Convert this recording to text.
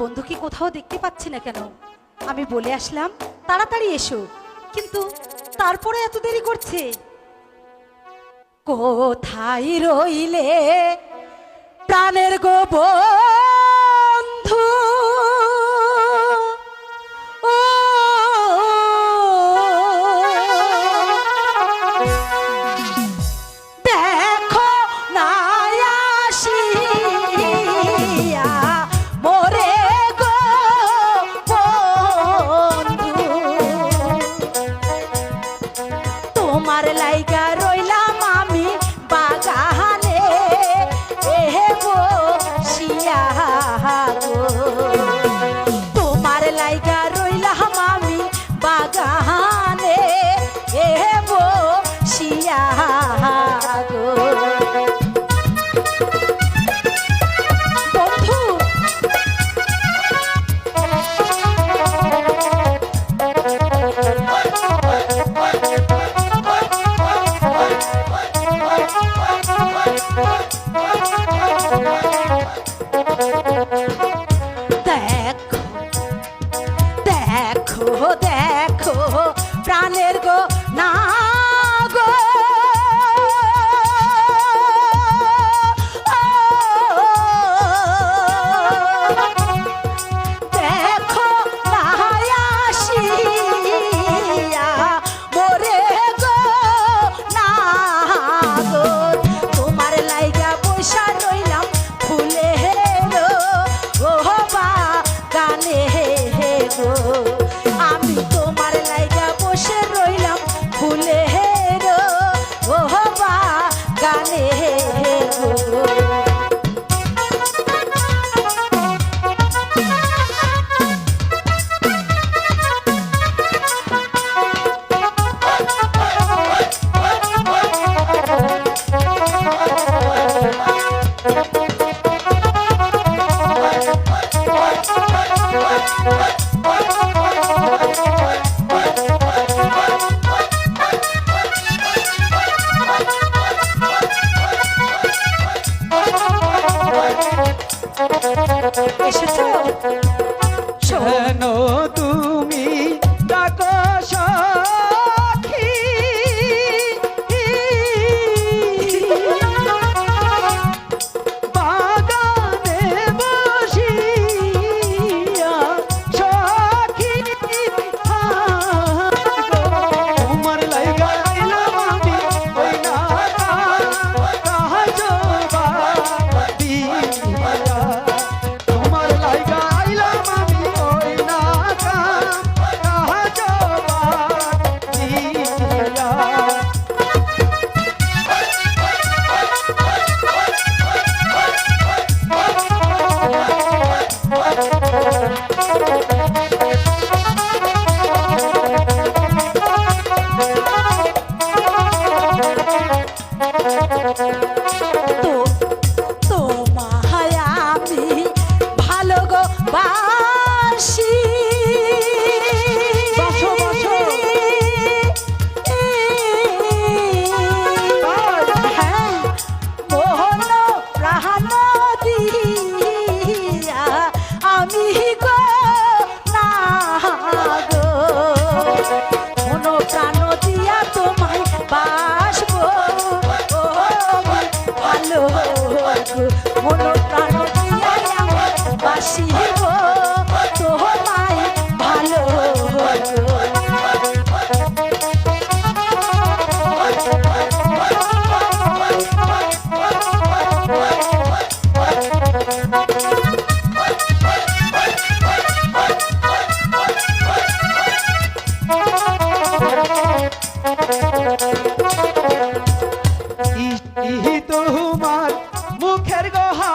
বন্ধুকে কোথাও দেখতে পাচ্ছি না কেন? আমি বলে আসলাম, তাড়াতাড়ি এসো। কিন্তু তারপরে এত দেরি করছে? কোথায় রইলে প্রাণের গোবর? I'm Omar Laika এসেছে? তোমার মুখের গোহা